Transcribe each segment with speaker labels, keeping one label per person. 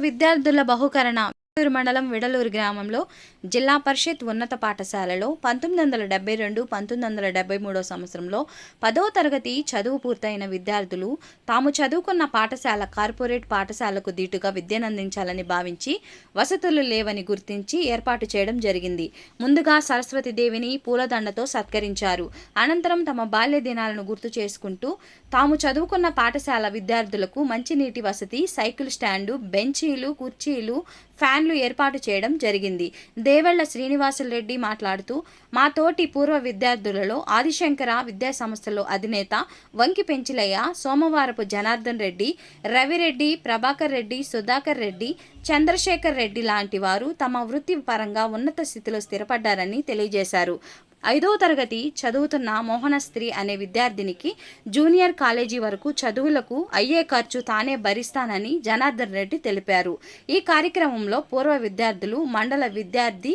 Speaker 1: విద్యార్థుల బహుకరణ. విడలూరు మండలం విడలూరు గ్రామంలో జిల్లా పరిషత్ ఉన్నత పాఠశాలలో పంతొమ్మిది వందల డెబ్బై రెండు పంతొమ్మిది వందల డెబ్బై మూడో సంవత్సరంలో పదవ తరగతి చదువు పూర్తయిన విద్యార్థులు తాము చదువుకున్న పాఠశాల కార్పొరేట్ పాఠశాలకు దీటుగా విద్యనందించాలని భావించి వసతులు లేవని గుర్తించి ఏర్పాటు చేయడం జరిగింది. ముందుగా సరస్వతి దేవిని పూలదండతో సత్కరించారు. అనంతరం తమ బాల్య దినాలను గుర్తు చేసుకుంటూ తాము చదువుకున్న పాఠశాల విద్యార్థులకు మంచినీటి వసతి సైకిల్ స్టాండు బెంచీలు కుర్చీలు ఫ్యాన్లు ఏర్పాటు చేయడం జరిగింది. దేవెళ్ళ శ్రీనివాసులరెడ్డి మాట్లాడుతూ మా తోటి పూర్వ విద్యార్థులలో ఆదిశంకర విద్యా సంస్థలో అధినేత వంకి పెంచిలయ్య సోమవారపు జనార్దన్ రెడ్డి రవిరెడ్డి ప్రభాకర్ రెడ్డి సుధాకర్ రెడ్డి చంద్రశేఖర్ రెడ్డి లాంటి వారు తమ వృత్తి పరంగా ఉన్నత స్థితిలో స్థిరపడ్డారని తెలియజేశారు. ఐదో తరగతి చదువుతున్న మోహనస్త్రి అనే విద్యార్థినికి జూనియర్ కాలేజీ వరకు చదువులకు అయ్యే ఖర్చు తానే భరిస్తానని జనార్దన్ రెడ్డి తెలిపారు. ఈ కార్యక్రమంలో పూర్వ విద్యార్థులు మండల విద్యార్థి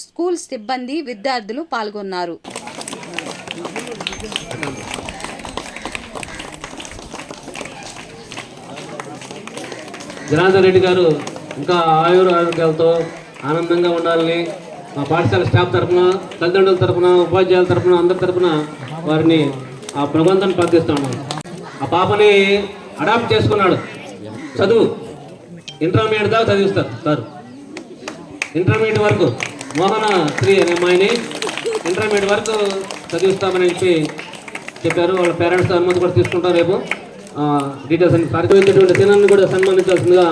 Speaker 1: స్కూల్ సిబ్బంది విద్యార్థులు పాల్గొన్నారు.
Speaker 2: జనార్దన్ రెడ్డి గారు ఇంకా ఆయుర ఆరోగ్యాలతో ఆనందంగా ఉండాలని మా పాఠశాల స్టాఫ్ తరఫున తల్లిదండ్రుల తరఫున ఉపాధ్యాయుల తరఫున అందరి తరఫున వారిని ఆ ప్రబంధాన్ని ప్రార్థిస్తాము ఆ పాపని అడాప్ట్ చేసుకున్నాడు. చదువు. ఇంటర్మీడియట్ దాకా చదివిస్తారు. సార్. ఇంటర్మీడియట్ వరకు. మోహన శ్రీ అనే అమ్మాయిని ఇంటర్మీడియట్ వరకు చదివిస్తామని చెప్పి చెప్పారు. వాళ్ళ పేరెంట్స్ అనుమతి కూడా తీసుకుంటాం రేపు. డీటెయిల్స్ అన్ని కార్యక్రమించేటువంటి దినాన్ని కూడా సన్మానించాల్సిందిగా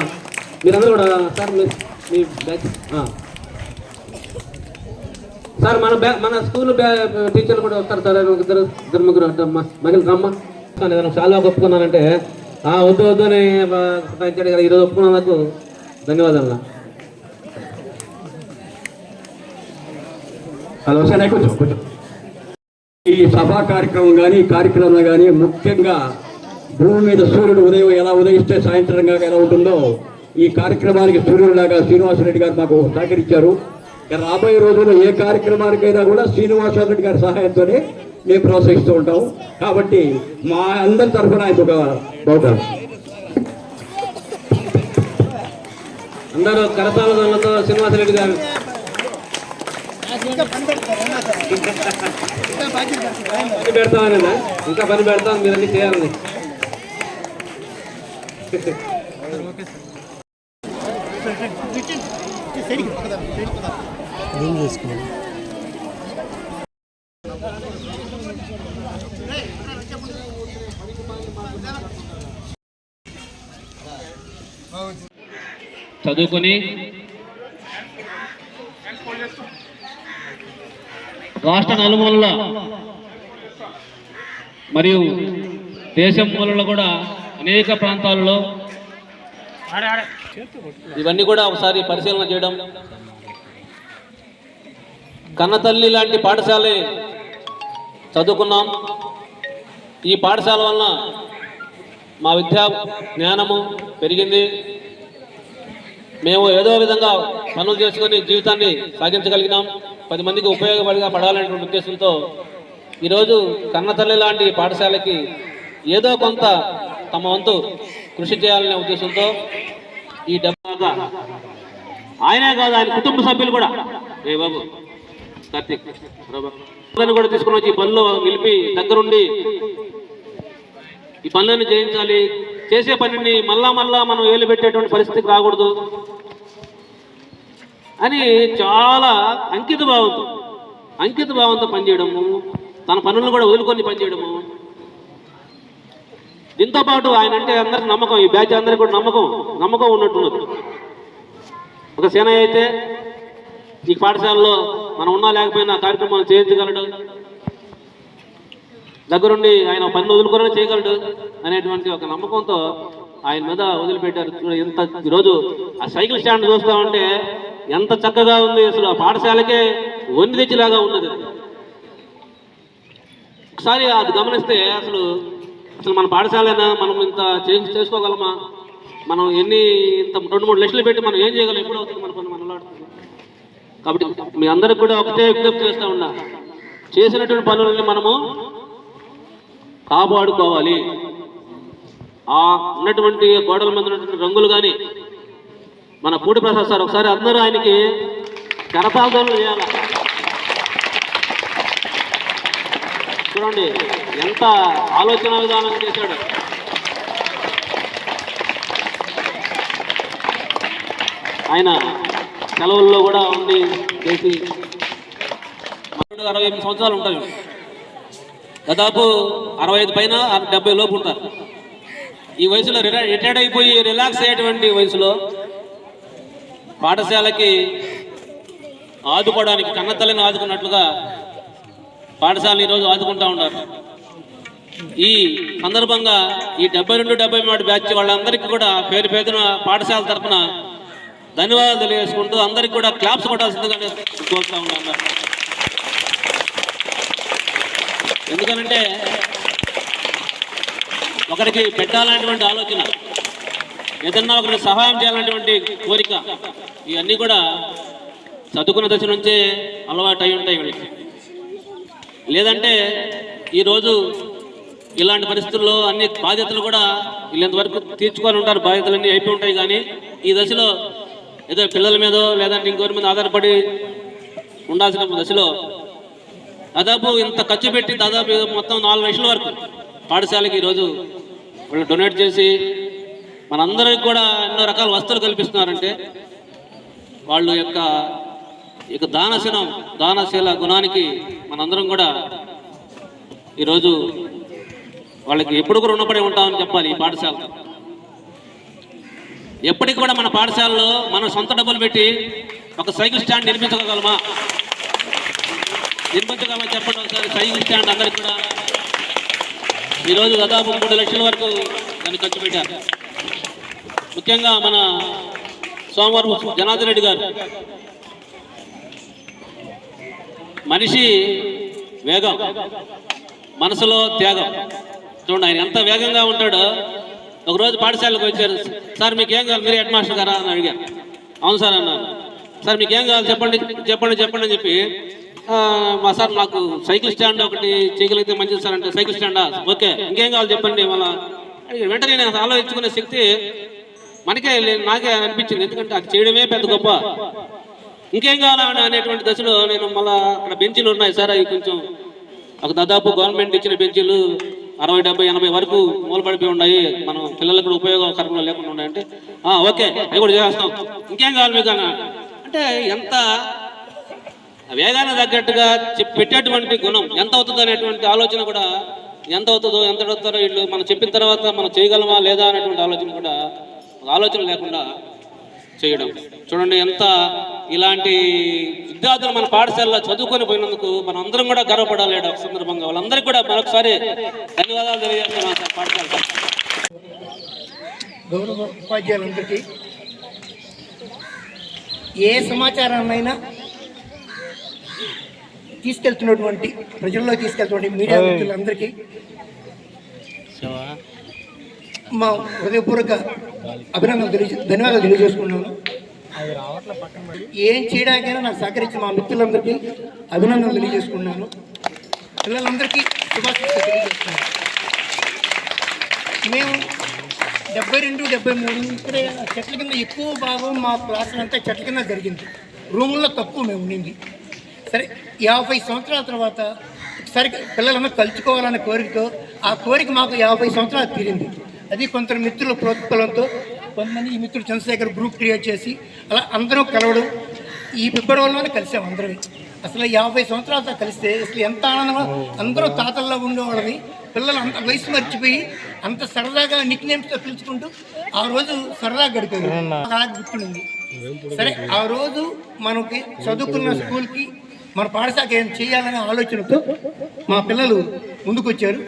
Speaker 2: మీరందరూ కూడా సార్ మీ మీ బ్యాచ్ సార్ మన బ్యా మన స్కూల్ టీచర్లు కూడా వస్తారు సార్ ఇద్దరు ఇద్దరు ముగ్గురు మహిళ రమ్మ. కానీ నేను చాలా ఒప్పుకున్నానంటే ఆ వద్దు వద్దు అని సతాయించాడు కదా ఈరోజు ఒప్పుకున్నందుకు ధన్యవాదాలు.
Speaker 3: హలో సరే కొంచెం కొంచెం. ఈ సభా కార్యక్రమం కానీ కార్యక్రమం కానీ ముఖ్యంగా భూమి మీద సూర్యుడు ఉదయం ఎలా ఉదయిస్తే సాయంత్రంగా ఎలా ఉంటుందో ఈ కార్యక్రమానికి సూర్యుడిలాగా శ్రీనివాసరెడ్డి గారు మాకు సహకరించారు. రాబోయే రోజుల్లో ఏ కార్యక్రమానికైనా కూడా శ్రీనివాసరెడ్డి గారి సహాయంతోనే మేము ప్రోత్సహిస్తూ ఉంటాం. కాబట్టి మా అందరి తరఫున ఆయన ఒక బహుమానం.
Speaker 2: అందరూ కరతాళతో శ్రీనివాసరెడ్డి గారు. పని పెడతామన్నా ఇంకా పని పెడతాం మీరు అన్ని చేయాలని. చదువుకొని రాష్ట్ర నలుమూలల మరియు దేశం మూలలో కూడా అనేక ప్రాంతాలలో ఇవన్నీ కూడా ఒకసారి పరిశీలన చేయడం. కన్నతల్లి లాంటి పాఠశాల చదువుకున్నాం. ఈ పాఠశాల వలన మా విద్యా జ్ఞానము పెరిగింది. మేము ఏదో విధంగా పనులు చేసుకొని జీవితాన్ని సాగించగలిగినాం. పది మందికి ఉపయోగపడిగా పడాలనేటువంటి ఉద్దేశంతో ఈరోజు కన్నతల్లి లాంటి పాఠశాలకి ఏదో కొంత తమ వంతు కృషి చేయాలనే ఉద్దేశంతో ఈ డబ్బా ఆయనే కాదు? ఆయన కుటుంబ సభ్యులు కూడా. ఏ బాబు కార్తీక్ అందరిని కూడా తీసుకుని వచ్చి ఈ పనిలో నిలిపి దగ్గరుండి ఈ పనులను చేయించాలి. చేసే పనిని మళ్ళా మళ్ళా మనం ఏలు పెట్టేటువంటి పరిస్థితికి రాకూడదు అని చాలా అంకిత భావంతో అంకిత భావంతో పనిచేయడము తన పనులను కూడా వదులుకొని పనిచేయడము దీంతో పాటు ఆయన అంటే అందరికి నమ్మకం ఈ బ్యాచ్ అందరికి కూడా నమ్మకం నమ్మకం ఉన్నట్టున్నది. ఒక సేనయ్య అయితే ఈ పాఠశాలలో మనం ఉన్నా లేకపోయినా కార్యక్రమాలు చేయించగలడు. దగ్గరుండి ఆయన పని వదులుకొని చేయగలడు అనేటువంటి ఒక నమ్మకంతో ఆయన మీద వదిలిపెట్టారు. ఎంత ఈరోజు ఆ సైకిల్ స్టాండ్ చూస్తామంటే ఎంత చక్కగా ఉంది అసలు. ఆ పాఠశాలకే వండి తెచ్చిలాగా ఉన్నది. ఒకసారి అది గమనిస్తే అసలు అసలు మన పాఠశాలైనా మనం ఇంత చేంజ్ చేసుకోగలమా? మనం ఎన్ని ఇంత రెండు మూడు లక్షలు పెట్టి మనం ఏం చేయగలం? ఎప్పుడు అవుతుంది మన పని మనలాడుతుంది కాబట్టి మీ అందరికి కూడా ఒకటే విజ్ఞప్తి చేస్తూ ఉన్నా. చేసినటువంటి పనులని మనము కాపాడుకోవాలి. ఆ ఉన్నటువంటి గోడల మీద ఉన్నటువంటి రంగులు కానీ మన పూడి ప్రసాద్ సార్ ఒకసారి అందరూ ఆయనకి కరపాదనలు చేయాలి చూడండి. ఎంత ఆలోచన విధానం చేశాడు? ఆయన సెలవుల్లో కూడా ఉండి చేసి అరవై ఎనిమిది సంవత్సరాలు ఉంటాయి. దాదాపు అరవై ఐదు పైన డెబ్బై లోపు ఉంటారు. ఈ వయసులో రిటైర్ రిటైర్డ్ అయిపోయి రిలాక్స్ అయ్యేటువంటి వయసులో పాఠశాలకి ఆదుకోవడానికి కన్నతల్లిని ఆదుకున్నట్లుగా పాఠశాలను ఈరోజు ఆదుకుంటా ఉన్నారు. ఈ సందర్భంగా ఈ డెబ్బై రెండు డెబ్బై మూడు బ్యాచ్ వాళ్ళందరికీ కూడా పేరు పేరున పాఠశాల తరఫున ధన్యవాదాలు తెలియజేసుకుంటూ అందరికీ కూడా క్లాప్స్ కొట్టాల్సిందిగా కోరుతా ఉన్నాను. ఎందుకనంటే ఒకరికి పెట్టాలనేటువంటి ఆలోచన ఏదన్నా ఒకరికి సహాయం చేయాలనేటువంటి కోరిక ఇవన్నీ కూడా చదువుకున్న దశ నుంచే అలవాటు అయి ఉంటాయి వీళ్ళకి. లేదంటే ఈరోజు ఇలాంటి పరిస్థితుల్లో అన్ని బాధ్యతలు కూడా వీళ్ళంతవరకు తీర్చుకొని ఉంటారు. బాధ్యతలన్నీ అయిపోయి ఉంటాయి కానీ ఈ దశలో ఏదో పిల్లల మీదో లేదంటే ఇంకోరి మీద ఆధారపడి ఉండాల్సిన దశలో దాదాపు ఇంత ఖర్చు పెట్టి దాదాపు మొత్తం నాలుగు లక్షల వరకు పాఠశాలకి ఈరోజు వాళ్ళు డొనేట్ చేసి మనందరికి కూడా ఎన్నో రకాల వస్తువులు కల్పిస్తున్నారంటే వాళ్ళ యొక్క ఇక దానశీలం దానశీల గుణానికి మనందరం కూడా ఈరోజు వాళ్ళకి ఎప్పుడు కూడా రుణపడి ఉంటామని చెప్పాలి ఈ పాఠశాల. ఎప్పటికి కూడా మన పాఠశాలలో మనం సొంత డబ్బులు పెట్టి ఒక సైకిల్ స్టాండ్ నిర్మించగలమా నిర్మించగలమా చెప్పండి ఒకసారి సైకిల్ స్టాండ్ అందరికి కూడా. ఈరోజు దాదాపు మూడు లక్షల వరకు దాన్ని ఖర్చు పెట్టారు. ముఖ్యంగా మన సోమవారం జనార్దన్ రెడ్డి గారు. మనిషి వేగం మనసులో త్యాగం. చూడండి ఆయన ఎంత వేగంగా ఉంటాడో. ఒకరోజు పాఠశాలకు వచ్చారు. సార్ మీకు ఏం కావాలి? మీరే హెడ్ మాస్టర్ గారా? అని అడిగారు. అవును సార్ అన్నారు. సార్ మీకు ఏం కావాలి? చెప్పండి చెప్పండి చెప్పండి అని చెప్పి మా సార్ నాకు సైకిల్ స్టాండ్ ఒకటి చేయగలిగితే మంచిది సార్ అంటే సైకిల్ స్టాండా? ఓకే ఇంకేం కావాలి చెప్పండి మళ్ళా? వెంటనే నేను ఆలోచించుకునే శక్తి మనకే నాకే అనిపించింది. ఎందుకంటే అది చేయడమే పెద్ద గొప్ప. ఇంకేం కావాలని అనేటువంటి దశలో నేను మళ్ళీ అక్కడ బెంచీలు ఉన్నాయి సార్. అవి కొంచెం ఒక దాదాపు గవర్నమెంట్ ఇచ్చిన బెంచీలు అరవై డెబ్బై ఎనభై వరకు మూలపడిపోయి ఉన్నాయి మనం పిల్లలకు కూడా ఉపయోగకరంగా లేకుండా ఉన్నాయంటే "ఆ, ఓకే. అవి కూడా చేస్తాం ఇంకేం కావాలి మీకు అంటే ఎంత వేగానికి తగ్గట్టుగా చెప్- పెట్టేటువంటి గుణం ఎంత అవుతుందో అనేటువంటి ఆలోచన కూడా ఎంత అవుతుందో ఎంత అవుతారో వీళ్ళు మనం చెప్పిన తర్వాత మనం చేయగలమా లేదా అనేటువంటి ఆలోచన కూడా ఒక ఆలోచన లేకుండా చేయడం. చూడండి ఎంత ఇలాంటి విద్యార్థులు మన పాఠశాలలో చదువుకొని పోయినందుకు మనం అందరం కూడా గర్వపడాలి ఒక సందర్భంగా. వాళ్ళందరికీ కూడా మరొకసారి ధన్యవాదాలు తెలియజేస్తున్నాం సార్ పాఠశాల
Speaker 4: గౌరవ ఉపాధ్యాయులందరికీ ఏ సమాచారాన్నైనా తీసుకెళ్తున్నటువంటి ప్రజల్లో తీసుకెళ్తున్నటువంటి మీడియా మిత్రులందరికీ మా హృదయపూర్వక అభినందనలు తెలియ ధన్యవాదాలు తెలియజేసుకున్నాను ఏం చేయడానికైనా నాకు సహకరించిన మా మిత్రులందరికీ అభినందనలు తెలియజేసుకున్నాను పిల్లలందరికీ శుభాకాంక్షలు తెలియజేస్తున్నాను. మేము డెబ్బై రెండు డెబ్బై మూడు ఇక్కడే చెట్ల కింద ఎక్కువ భాగం మా క్లాసులు అంతా చెట్ల కింద జరిగింది. రూముల్లో తక్కువ మేము ఉండింది. సరే యాభై సంవత్సరాల తర్వాత ఒకసారి పిల్లలందరూ కలుసుకోవాలనే కోరికతో ఆ కోరిక మాకు యాభై సంవత్సరాలు తీరింది. అది కొంత మిత్రుల ప్రోత్బలంతో కొంతమంది ఈ మిత్రులు చంద్రశేఖర్ గ్రూప్ క్రియేట్ చేసి అలా అందరం కలవడం ఈ ఫిబ్రవరిలోనే కలిసాం అందరం అసలు యాభై సంవత్సరాలతో కలిస్తే అసలు ఎంత ఆనందంగా అందరూ తాతల్లో ఉండేవాళ్ళని పిల్లలు అంత వయసు మర్చిపోయి అంత సరదాగా నిక్ నేమ్స్తో పిలుచుకుంటూ ఆ రోజు సరదాగా గడిపారు. నాకు అలా గుర్తుండింది. సరే ఆ రోజు మనకి చదువుకున్న స్కూల్కి మన పాఠశాలకు ఏం చేయాలనే ఆలోచనతో మా పిల్లలు ముందుకు వచ్చారు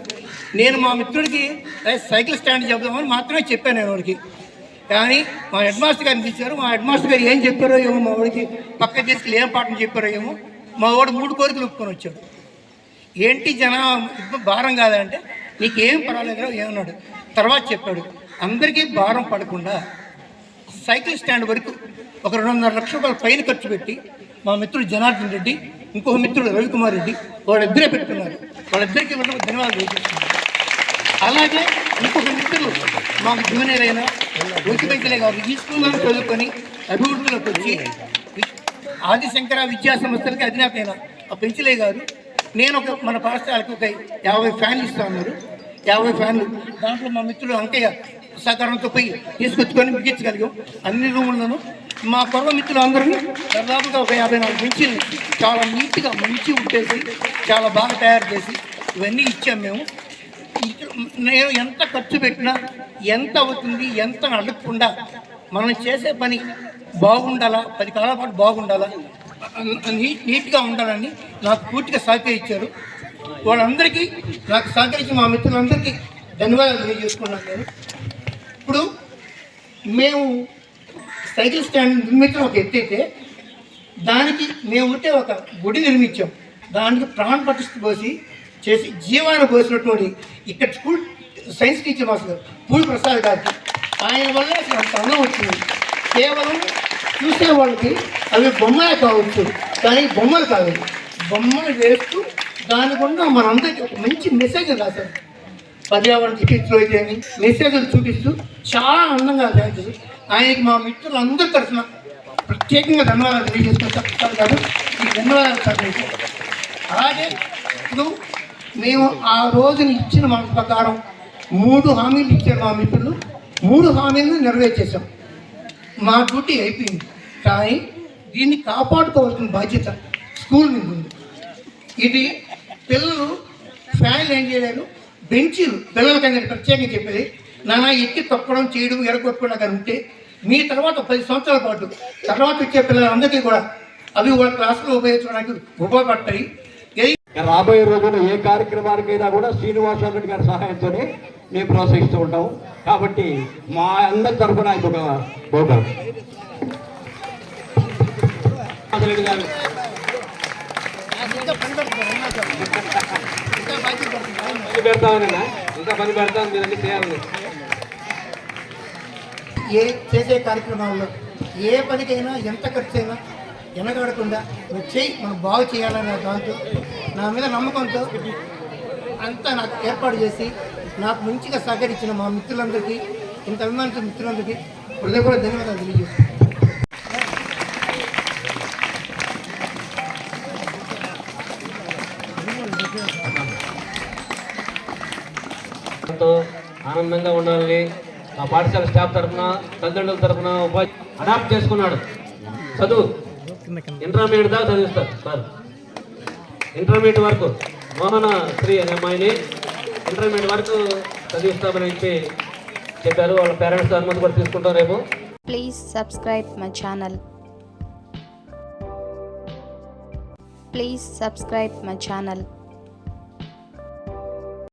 Speaker 4: నేను మా మిత్రుడికి సైకిల్ స్టాండ్ చెప్దామని మాత్రమే చెప్పాను నేను వాడికి. కానీ మా హెడ్ మాస్టర్ గారిని పిలిచారు. మా హెడ్ మాస్టర్ గారు ఏం చెప్పారో ఏమో మా వాడికి పక్క తీసుకెళ్ళి ఏం పాఠం చెప్పారో ఏమో మా వాడు మూడు కోరికలు ఒప్పుకొని వచ్చాడు. ఏంటి జన భారం కాదంటే నీకేం పర్వాలేదు ఏమన్నాడు. తర్వాత చెప్పాడు అందరికీ భారం పడకుండా సైకిల్ స్టాండ్ వరకు ఒక రెండున్నర లక్షల రూపాయల పైన ఖర్చు పెట్టి మా మిత్రుడు జనార్దన్ రెడ్డి ఇంకొక మిత్రుడు రవికుమార్ రెడ్డి వాళ్ళిద్దరే పెట్టుకున్నారు. వాళ్ళిద్దరికి కూడా ధన్యవాదాలు తెలియజేస్తున్నాను. అలాగే ఇంకొక మిత్రులు మాకు జూనియర్ అయిన వెంకటేశ్వర గారు ఈ స్కూల్లో చదువుకొని అభివృద్ధిలోకి వచ్చి ఆదిశంకర విద్యా సంస్థలకి అధినేత అయిన ఆ పెంచలే గారు నేను ఒక మన పాఠశాలకు ఒక యాభై ఫ్యాన్లు ఇస్తా ఉన్నారు. యాభై ఫ్యాన్లు. దాంట్లో మా మిత్రుడు అంకయ్య సహకారంతో పోయి తీసుకొచ్చుకొని బిగించగలిగాం. అన్ని రూములను మా పర్వ మిత్రులు అందరూ దాదాపుగా ఒక యాభై నాలుగు బెంచీలు చాలా నీట్గా మంచి ఉట్టేసి చాలా బాగా తయారు చేసి ఇవన్నీ ఇచ్చాం మేము. నేను ఎంత ఖర్చు పెట్టినా ఎంత అవుతుంది ఎంత అడగకుండా మనం చేసే పని బాగుండాలా పది కాలాల పాటు బాగుండాలా నీట్గా ఉండాలని నాకు పూర్తిగా సహకరించారు వాళ్ళందరికీ నాకు సహకరించి మా మిత్రులందరికీ ధన్యవాదాలు తెలియజేసుకున్నాను నేను. ఇప్పుడు మేము సైకిల్ స్టాండ్ నిర్మించడం ఒక ఎత్తైతే దానికి మేము ఉంటే ఒక గుడి నిర్మించాం. దానికి ప్రాణ ప్రతిష్ఠ పోసి చేసి జీవాన్ని పోసినటువంటి ఇక్కడ స్కూల్ సైన్స్ టీచర్ మాస్టర్ గారు ప్రసాద్ గారికి ఆయన వల్ల అసలు అంత అందం వచ్చింది. కేవలం చూసే వాళ్ళకి అవి బొమ్మలే కావచ్చు కానీ బొమ్మలు కాదు. బొమ్మలు వేస్తూ దాని గుండా మనందరికీ ఒక మంచి మెసేజ్ రాశారు. పర్యావరణ చికిత్సలో అయితే మెసేజ్లు చూపిస్తూ చాలా అందంగా తయారు చేసి ఆయనకి మా మిత్రులందరి తరఫున ప్రత్యేకంగా ధన్యవాదాలు తెలియజేసుకుంటారు కాదు ఈ ధన్యవాదాలు సార్ అలాగే ఇప్పుడు మేము ఆ రోజున ఇచ్చిన మాట ప్రకారం మూడు హామీలు ఇచ్చారు మా మిత్రులు. మూడు హామీలను నెరవేర్చేశాం. మా డ్యూటీ అయిపోయింది. కానీ దీన్ని కాపాడుకోవాల్సిన బాధ్యత స్కూల్ మీద ఉంది. ఇది పిల్లలు ఫ్యాన్లు ఏం చేయలేరు. బెంచీలు పిల్లలకి నేను ప్రత్యేకంగా చెప్పేది నానా ఎక్కి తొక్కడం చేయడం ఎరగొట్టుకోవడం కానీ ఉంటే మీ తర్వాత పది సంవత్సరాల పాటు తర్వాత వచ్చే పిల్లలందరికీ కూడా అవి కూడా క్లాసులో ఉపయోగించడానికి ఉపయోగపడతాయి.
Speaker 3: రాబోయే రోజుల్లో ఏ కార్యక్రమానికైనా కూడా శ్రీనివాసరెడ్డి గారి సహాయంతోనే మేము ప్రోత్సహిస్తూ ఉంటాం. కాబట్టి మా అందరి తరఫున ఇది ఒక ప్రోగ్రాం
Speaker 2: గారు. పని పెడతామన్నా ఇంకా పని పెడతాం మీరు చేయాలని
Speaker 4: ఏ చేసే కార్యక్రమాల్లో ఏ పనికైనా ఎంత ఖర్చు అయినా వెనకాడకుండా వచ్చి మనం బాగు చేయాలనే దాంతో నా మీద నమ్మకంతో అంతా నాకు ఏర్పాటు చేసి నాకు మంచిగా సహకరించిన మా మిత్రులందరికీ ఇంత అభిమానించిన మిత్రులందరికీ హృదయ కూడా ధన్యవాదాలు తెలియజేస్తాను
Speaker 2: ఎంతో ఆనందంగా ఉండాలని ఆ పాఠశాల స్టాఫ్ తరఫున తల్లిదండ్రుల తరఫున ఉపాధి అడాప్ట్ చేసుకున్నాడు. చదువు. ఇంటర్మీడియట్ దాకా చదివిస్తారు సార్. ఇంటర్మీడియట్ వరకు మోహన శ్రీ అనే అమ్మాయిని ఇంటర్మీడియట్ వరకు చదివిస్తామని చెప్పి చెప్పారు. వాళ్ళ పేరెంట్స్ అనుమతి కూడా తీసుకుంటాం రేపు.
Speaker 1: Please subscribe my channel please subscribe my channel